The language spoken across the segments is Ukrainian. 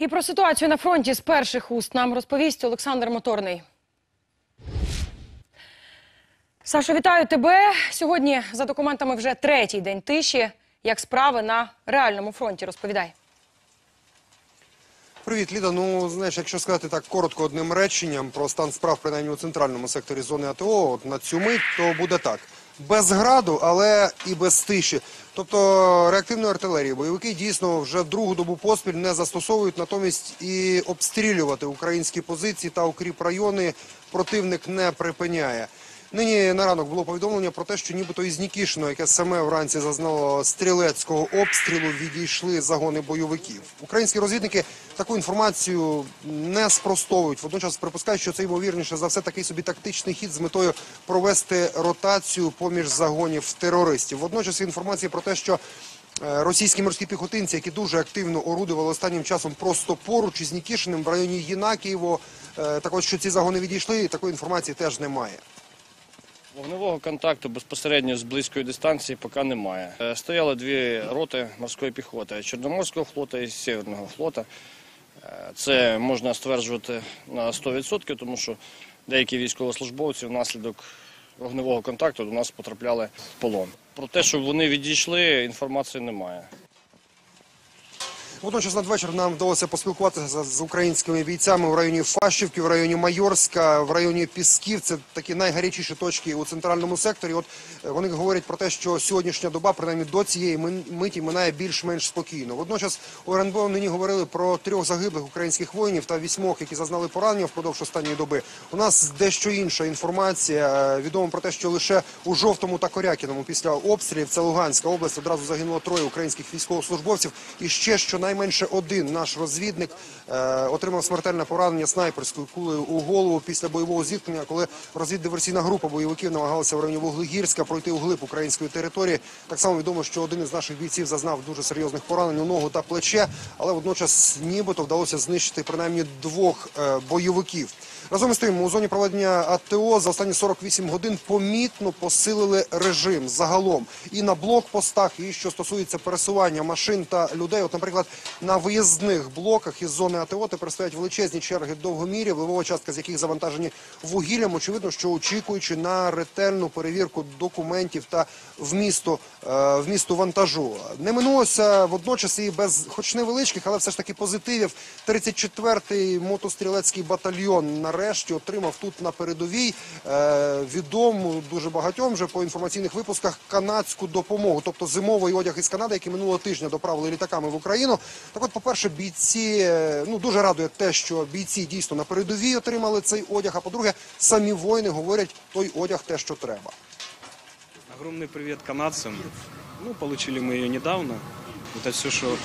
І про ситуацію на фронті з перших уст нам розповість Олександр Моторний. Сашо, вітаю тебе. Сьогодні за документами вже третій день тиші. Як справи на реальному фронті? Розповідай. Привіт, Ліда. Ну знаєш, якщо сказати так коротко одним реченням про стан справ, принаймні у центральному секторі зони АТО, от на цю мить, то буде так: без граду, але і без тиші. Тобто реактивної артилерії бойовики дійсно вже другу добу поспіль не застосовують, натомість і обстрілювати українські позиції та укріп райони противник не припиняє. Нині на ранок було повідомлення про те, що нібито із Нікішино, яке саме вранці зазнало стрілецького обстрілу, відійшли загони бойовиків. Українські розвідники таку інформацію не спростовують. Водночас припускають, що це ймовірніше за все такий собі тактичний хід з метою провести ротацію поміж загонів терористів. Водночас інформація про те, що Е, Російські морські піхотинці, які дуже активно орудували останнім часом просто поруч із Нікішиним в районі Єнакієво, е, так от що ці загони відійшли, такої інформації теж немає. Вогневого контакту безпосередньо з близької дистанції поки немає. Е, Стояли дві роти морської піхоти Чорноморського флоту і Северного флоту. Е, Це можна стверджувати на 100%, тому що деякі військовослужбовці внаслідок вогневого контакту до нас потрапляли в полон. Про те, що вони відійшли, інформації немає. Водночас надвечір нам вдалося поспілкуватися з українськими бійцями в районі Фащівки, в районі Майорська, в районі Пісків. Це такі найгарячіші точки у центральному секторі. От е, вони говорять про те, що сьогоднішня доба, принаймні до цієї миті, минає більш-менш спокійно. Водночас у РНБО нині говорили про трьох загиблих українських воїнів та вісьмох, які зазнали поранення впродовж останньої доби. У нас дещо інша інформація. Е, Відомо про те, що лише у жовтому та Корякіному після обстрілів це Луганська область одразу загинуло троє українських військовослужбовців. І ще щонайменше один наш розвідник е, отримав смертельне поранення снайперською кулею у голову після бойового зіткнення, коли розвіддиверсійна група бойовиків намагалася в районі Вуглегірська пройти у глиб української території. Так само відомо, що один із наших бійців зазнав дуже серйозних поранень у ногу та плече, але водночас нібито вдалося знищити принаймні двох е, бойовиків. Разом із тим, у зоні проведення АТО за останні 48 годин помітно посилили режим загалом і на блокпостах, і що стосується пересування машин та людей. От, наприклад, на виїзних блоках із зони АТО тепер стоять величезні черги довгомірів, левова частка з яких завантажені вугіллям. Очевидно, що очікуючи на ретельну перевірку документів та вмісту, е, вмісту вантажу. Не минулося водночас і без, хоч невеличких, але все ж таки позитивів. 34-й мотострілецький батальйон нарешті отримав тут на передовій е, відому дуже багатьом вже по інформаційних випусках канадську допомогу, тобто зимовий одяг із Канади, який минулого тижня доправили літаками в Україну. Так, от, по-перше, бійці е, ну дуже радує те, що бійці дійсно на передовій отримали цей одяг. А по-друге, самі воїни говорять, той одяг те, що треба. Огромный привет канадцам. Ну, получили мы ее недавно. Это все, что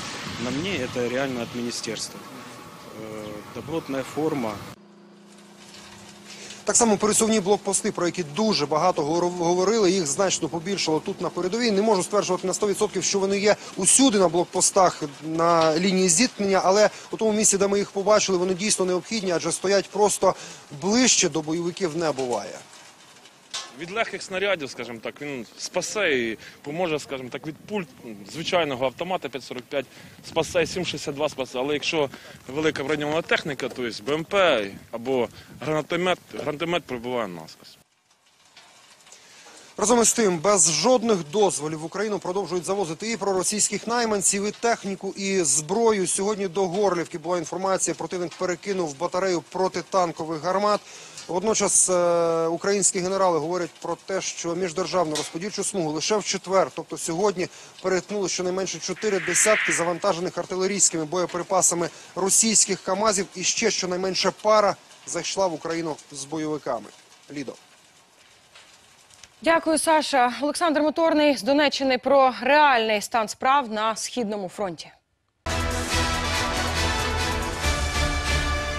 на мне, это реально от министерства. Э, Добротная форма. так само пересувні блокпости, про які дуже багато говор- говорили, їх значно побільшало тут на передовій. Не можу стверджувати на 100%, що вони є усюди на блокпостах на лінії зіткнення, але у тому місці, де ми їх побачили, вони дійсно необхідні, адже стоять просто ближче до бойовиків не буває. Від легких снарядів, скажімо так, він спасе і поможе, скажімо так, від пульт звичайного автомата 545 спасе, 7,62 спасе. Але якщо велика броньована техніка, то є БМП або гранатомет, гранатомет пробиває наскось. Разом із тим, без жодних дозволів в Україну продовжують завозити і проросійських найманців, і техніку, і зброю. Сьогодні до Горлівки була інформація, противник перекинув батарею протитанкових гармат. Водночас е, українські генерали говорять про те, що міждержавну розподільчу смугу лише в четвер, тобто сьогодні, перетнули щонайменше чотири десятки завантажених артилерійськими боєприпасами російських камазів, і ще щонайменше пара зайшла в Україну з бойовиками. Лідо. Дякую, Саша. Олександр Моторний з Донеччини про реальний стан справ на східному фронті.